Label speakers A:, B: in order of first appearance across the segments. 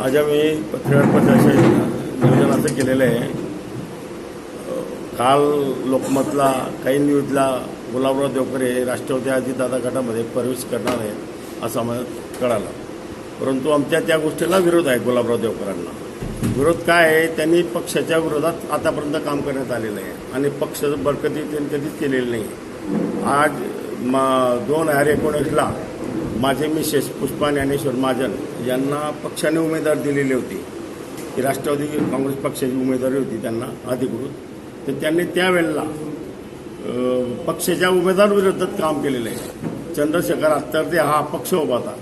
A: आज आम्ही पत्रकार परिषदेचे नियोजन असं केलेलं आहे. काल लोकमतला काही न्यूजला गुलाबराव देवकरे राष्ट्रवादी दादा गटामध्ये प्रवेश करणार आहे असं आम्हाला कळालं. परंतु आमच्या त्या गोष्टीला विरोध आहे गुलाबराव देवकरांना. विरोध काय आहे? त्यांनी पक्षाच्या विरोधात आतापर्यंत काम करण्यात आलेलं आहे आणि पक्षाचं बरकती त्यांनी कधीच केलेलं नाही. आज मा दोन हजार एकोणीसला माझे मिसेस पुष्पा ज्ञानेश्वर महाजन ज्यांना पक्षाने उमेदवार दिलेली होती. की राष्ट्रवादी काँग्रेस पक्षाची उमेदवारी होती त्यांना अधिकृत. तर त्यांनी त्यावेळेला पक्षाच्या उमेदवार विरोधात काम केलेलं आहे. चंद्रशेखर आत्तर्दे हा अपक्ष उभा होता.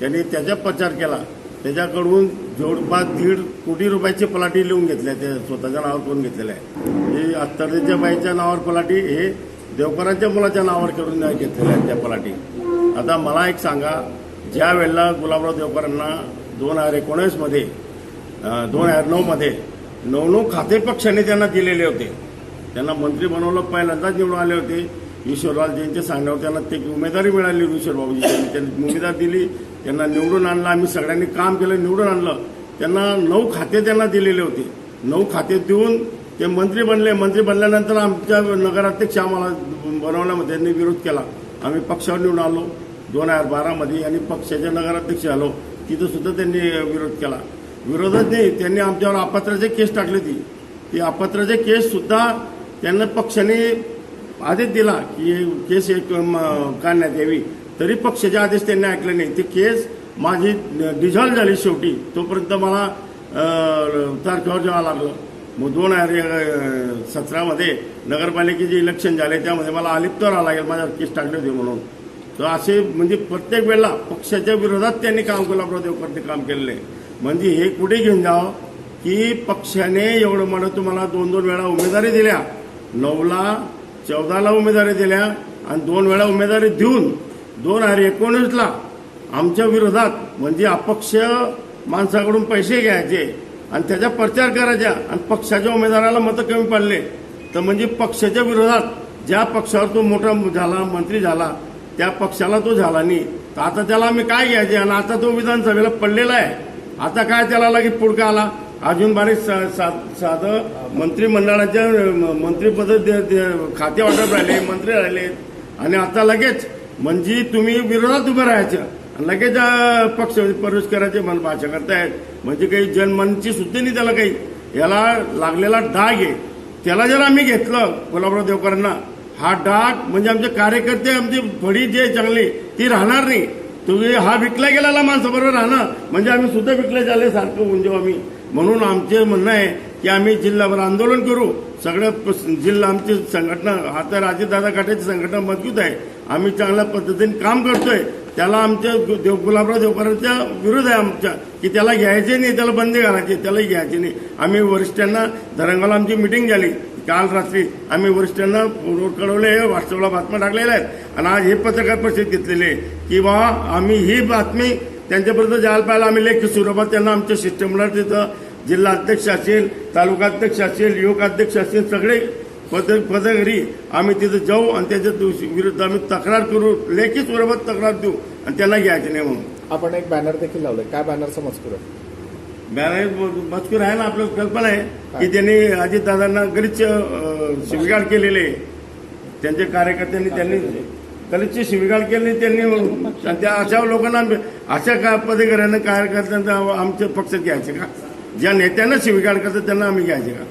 A: त्यांनी त्याचा प्रचार केला. त्याच्याकडून जवळपास दीड कोटी रुपयाचे पलाटी लिहून घेतल्या त्या स्वतःच्या नावावर करून घेतलेल्या आहे. हे अत्तरतेच्या बाईच्या नावावर पलाटी हे देवकरांच्या मुलाच्या नावावर करून घेतलेल्या आहेत त्या पलाटी. आता मला एक सांगा ज्या वेळेला गुलाबराव देवकरांना दोन हजार एकोणीसमध्ये दोन हजार नऊमध्ये नऊ नऊ खाते पक्षाने त्यांना दिलेले होते. त्यांना मंत्री बनवलं पहिल्यांदाच निवडून आले होते. ईश्वररावजींच्या सांगण्यावर त्यांना ते उमेदवारी मिळाली ईश्वरबाबूजी त्यांनी त्यांनी उमेदवार दिली त्यांना निवडून आणलं आम्ही सगळ्यांनी काम केलं निवडून आणलं. त्यांना नऊ खाते त्यांना दिलेले होते. नऊ खाते देऊन ते मंत्री बनले. मंत्री बनल्यानंतर आमच्या नगराध्यक्ष आम्हाला बनवण्यामध्ये त्यांनी विरोध केला. आम्ही पक्षावर निवडून आलो. दोन हजार बारामध्ये आणि पक्षाचे नगराध्यक्ष झालो. तिथं सुद्धा त्यांनी विरोध केला. विरोधच नाही त्यांनी आमच्यावर अपात्राचे केस टाकली ती ती अपात्राचे केससुद्धा त्यांना पक्षाने आदेश दिला की केस एक काढण्यात यावी. तरी पक्षाचे आदेश त्यांनी ऐकले नाही. ते केस माझी डिझॉल्व झाली शेवटी. तोपर्यंत मला तारखेवर जावं लागलं. मग दोन हजार सतरामध्ये नगरपालिकेचे इलेक्शन झाले. त्यामध्ये मला अलिप्त राहावं लागेल. माझ्यावर केस टाकले होते म्हणून. तर असे म्हणजे प्रत्येक वेळेला पक्षाच्या विरोधात त्यांनी काम गुलाबराव देवकरने काम केलेलं आहे. म्हणजे हे कुठे घेऊन जावं? की पक्षाने एवढं म्हणत तुम्हाला दोन दोन वेळा उमेदवारी दिल्या नऊला चौदाला उमेदवारी दिल्या आणि दोन वेळा उमेदवारी देऊन दोन हजार एकोणीसला आमच्या विरोधात म्हणजे अपक्ष माणसाकडून पैसे घ्यायचे आणि त्याचा प्रचार करायचा आणि पक्षाच्या उमेदवाराला मतं कमी पडले. तर म्हणजे पक्षाच्या विरोधात ज्या पक्षावर तो मोठा झाला मंत्री झाला त्या पक्षाला तो झाला नाही. तर आता त्याला आम्ही काय घ्यायचे? आणि आता तो विधानसभेला पडलेला आहे. आता काय त्याला लगेच पुढका आला? अजून बारीक सा- सा- साधं मंत्रिमंडळाच्या म- मंत्रिपद दे- दे- खाते वाटप राहिले मंत्री राहिले. आणि आता लगेच म्हणजे तुम्ही विरोधात उभं राहायचं. आणि लगेच पक्ष प्रवेश करायचे मन भाषा करतायत. म्हणजे काही जनमनची सुद्धा नाही त्याला काही. याला लागलेला डाग आहे. त्याला जर आम्ही घेतलं गुलाबराव देवकरांना हा डाग म्हणजे आमचे कार्यकर्ते आमची फडी जे चांगली ती राहणार नाही. तुम्ही हा विकला गेलेला माणसाबरोबर राहणार म्हणजे आम्ही सुद्धा विकले झाले सारखं होऊन जाऊ आम्ही. म्हणून आमचे म्हणणं आहे की आम्ही जिल्हाभर आंदोलन करू. सगळं प- जिल्हा आमची संघटना आता राजेदादा गटाची संघटना मजबूत आहे. आम्ही चांगल्या पद्धतीने काम करतोय. त्याला आमच्या देव गुलाबराव देवकरांच्या विरोध आहे आमच्या की त्याला घ्यायचे नाही त्याला बंदी घालायची त्याला घ्यायचे नाही. आम्ही वरिष्ठांना धरंगाला आमची मिटिंग झाली. काल रात्री आम्ही वरिष्ठांना फोनवर कळवले व्हॉट्सअपला बातम्या टाकलेल्या आहेत. आणि आज हे पत्रकार परिषद घेतलेली आहे. की बा आम्ही ही बातमी त्यांच्यापर्यंत जायला पाहिला आम्ही लेखी स्वरूपात त्यांना आमच्या सिस्टमला तिथं जिल्हा अध्यक्ष असेल तालुका अध्यक्ष असेल युवक अध्यक्ष असेल सगळे पद पदघरी आम्ही तिथं जाऊ आणि त्याच्या दिवशी विरुद्ध आम्ही तक्रार करू लेखी स्वरूपात तक्रार देऊ आणि त्यांना घ्यायचे नाही म्हणून.
B: आपण एक बॅनर देखील लावलं काय बॅनर समज करू
A: बॅनर मजकूर आहे ना आपलं कल्पना आहे की त्यांनी अजितदादांना गरीच शिविगाळ केलेले. त्यांच्या कार्यकर्त्यांनी त्यांनी गरीचची शिविगाळ केली त्यांनी त्या अशा लोकांना अशा का पदाधिकाऱ्यांना कार्यकर्त्यांना आमच्या पक्षात घ्यायचे का? ज्या नेत्यांना शिविगाळ करतात त्यांना आम्ही घ्यायचे का?